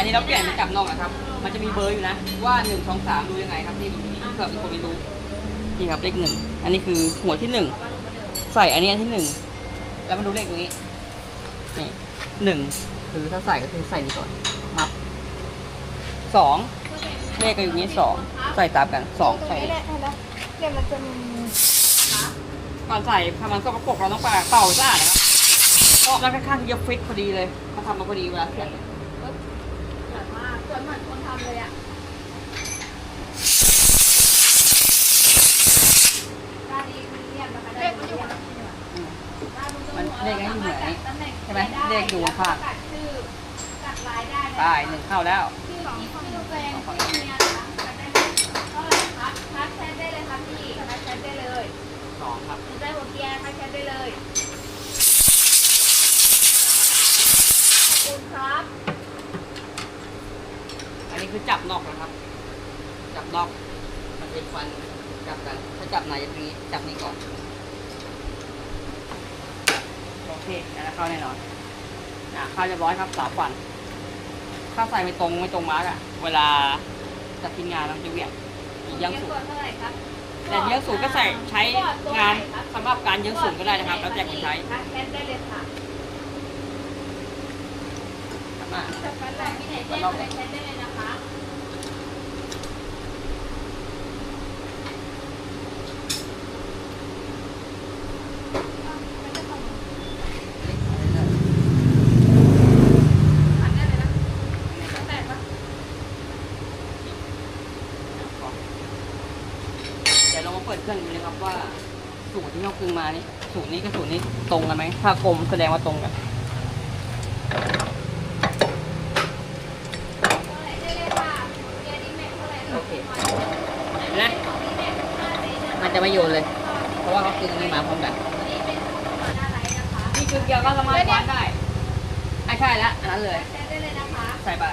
อันนี้เราเปลี่ยนเป็นจับนอกนะครับ มันจะมีเบอร์อยู่นะ ว่าหนึ่งสองสามดูยังไงครับนี่เผื่อมีคนไม่รู้นี่ครับเลขหนึ่งอันนี้คือหัวที่หนึ่งใส่อันนี้อันที่หนึ่งแล้วมาดูเลขตรงนี้นี่หนึ่งคือถ้าใส่ก็คือใส่นี่ก่อนมับสองเลขก็อยู่นี้สองใส่ตามกันสองใส่เนี่ยเห็นไหมเนี่ยมันจะมีก่อนใส่ถ้ามันสกปรกเราต้องไปเป่าสะอาดนะครับเพราะแล้วข้างๆเย็บฟิตพอดีเลยเขาทำมาพอดีเวลาเสวยมาก สวยเหมือนคนทำเลยอะด้านนี้มีเรียนนะคะด้านนี้เรียนมันเลขให้อยู่ไหนใช่ไหมเลขอยู่ข้างตัดชื่อตัดลายได้ๆตายหนึ่งเข้าแล้ว ชื่อของชื่อตัวเองชื่อเมียนะคะตัดได้เลยเท่าไหร่ครับทักแชทได้เลยครับพี่ทักแชทได้เลย สองครับ สนใจหัวเกียร์ทักแชทได้เลยขอบคุณครับ อันนี้ คือจับนอกนะครับ จับนอก มันเป็นฟันจับกัน ถ้าจับไหนจะตรงนี้จับนี้ก่อน โอเคอันนั้นเข้าแน่นอนอะเข้าเรียบร้อยครับสามฟันถ้าใส่ไม่ตรงไม่ตรงมาร์กอะเวลาจะทิ้งงานแล้วมันจะเหวี่ยงเยังสูงเท่าไหร่ครับแต่เยื้องสูงก็ใส่ใช้งานสำหรับการเยื้องสูงก็ได้นะครับ แล้วแต่คนใช้ ทักสับอะจับกันแบบพี่ไหนแจ้งอะไรแชทได้เลยนะคะเพื่องดูเลยครับว่าสูตรที่เรากึงมานี่สูตรนี้กับสูตรนี้ตรงกันไหมถ้ากลมแสดงว่าตรงกัน เท่าไหร่ได้เลยค่ะเกียร์นี้แม็กเท่าไหร่ โอเคเห็นไหมมัน จะไม่โยนเลย เพราะว่าเขากึงนี่มาพร้อมกันนี่เป็นตัวหน้าไลท์นะคะนี่คือเกียวก็สามารถวางได้ไม่ใช่แล้วอันนั้นเลยทักแชทได้เลยนะคะใส่ไป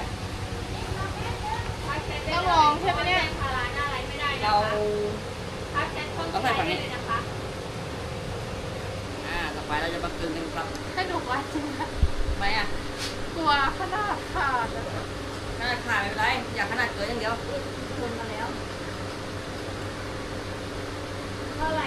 ทักแชทได้เลยต้องลองใช่ไหมเนี่ยพาราหน้าไลท์ไม่ได้นะเราคะทักแชทต้นไลท์ได้เลยนะคะอ่าต่อไปเราจะมากึงกันครับถ้าดูว่าจริงนะไหมอะกลัวขนาดขาดอะขนาดขาดไม่เป็นไร อยากขนาดเกินอย่างเดียวลงมาแล้ว เท่าไหร่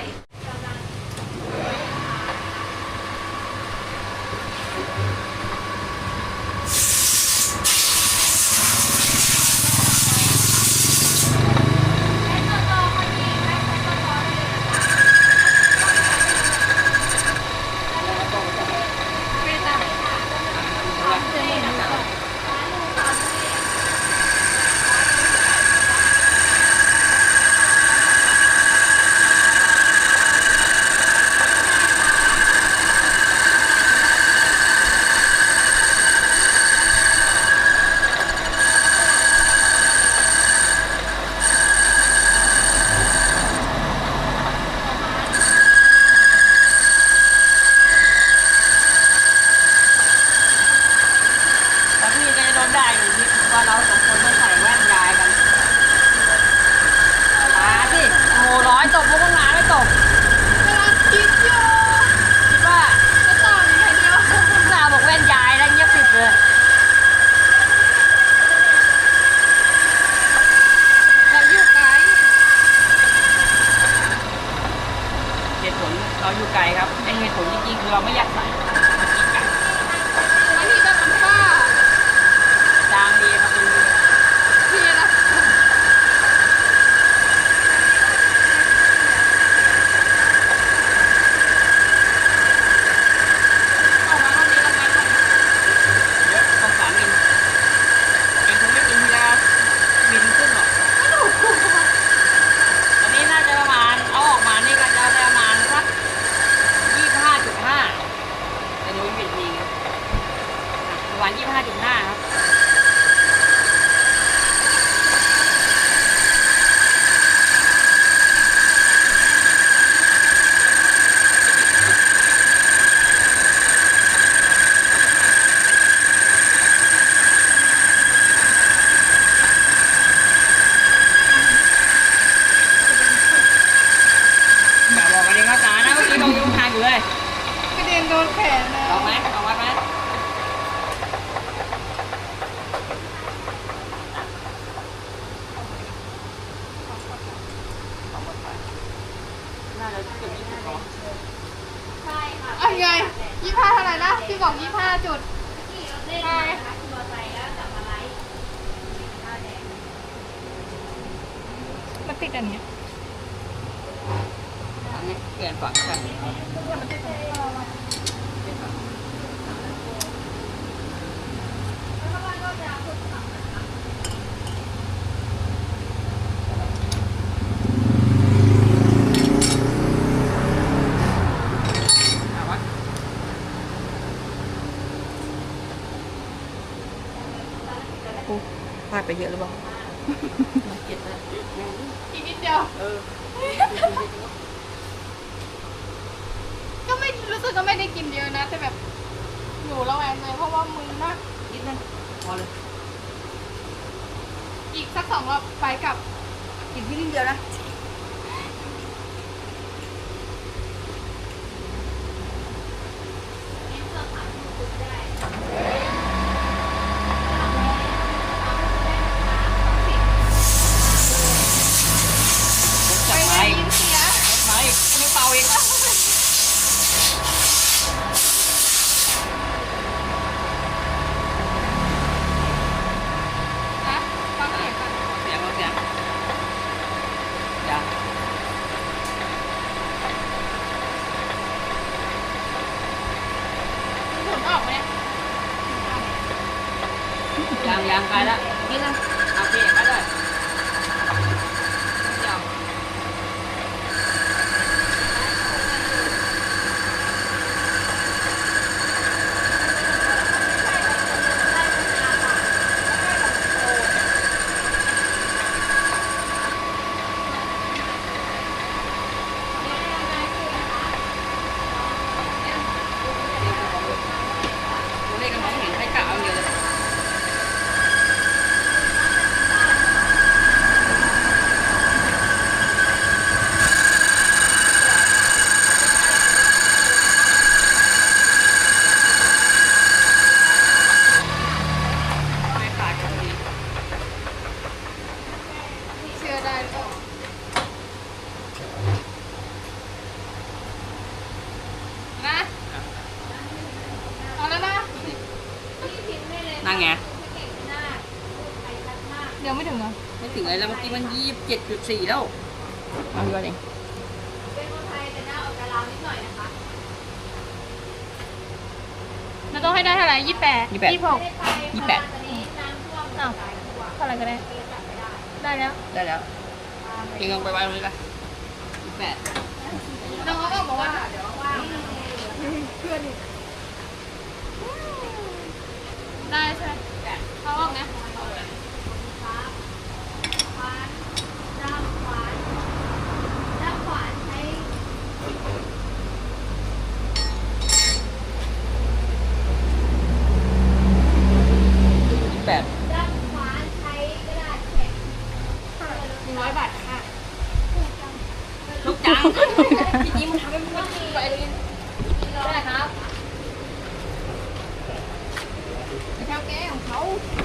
ห้แล้วเกือบยี่ใช่ค่ะเอาไงยี่ห้าเท่าไหร่นะพี่บอกยี่ห้าจุด ขี่รถเล่นมานะคะขี่มอเตอร์ไซค์แล้วจับมาไลฟ์สีหนมันติดอันเนี้ย อันนี้เปลี่ยนฝั่ง ดไปเยอะหรือเปล่าเก็บแล้วอีกนิดเดียว เออ ก็ไม่รู้สึกก็ไม่ได้กินเยอะนะ แต่แบบหนูระแวงเลยเพราะว่ามือมากนิดนึงพอเลย อีกสักสองรอบไปกลับ กินที่นิดเดียวนะ ไป จับ เล ไป ยยินเสีย ไปไม่เป่าอีก นะฟังเสียงกัน เสียงเอาเสียงอย่า ผลออกไหมเนี่ย ยังยัง ไปแล้วนิดนึงโอเคไปเลยเดี๋ยว ตัวเลขก็มองไม่เห็นใครกะเอาเดียวเลยไม่ขาดกันดี เชื่อได้หรือเปล่านะเอาแล้วนะ พี่ พิมพ์ได้เลยนั่งไงเก่งมากใครชัดมากเดี๋ยวไม่ถึงเหรอไม่ถึงอะไรแล้วเมื่อกี้มันยี่สิบเจ็ดจุดสี่แล้วเอาดีกว่าเองเป็นคนไทยแต่หน้าออกกะลาวนิดหน่อยนะคะเราต้องให้ได้เท่าไหร่ยี่แปดยี่หกไม่ได้ไปยี่แปดตอนนี้น้ำท่วมอ้าวหลายตัวเท่าไหร่ก็ได้เอจับไม่ได้ ได้แล้ว ได้แล้วเองลองไปไว้ตรงนี้ไปยี่แปดน้องเขาก็บอกว่าเดี๋ยวว่างๆได้ know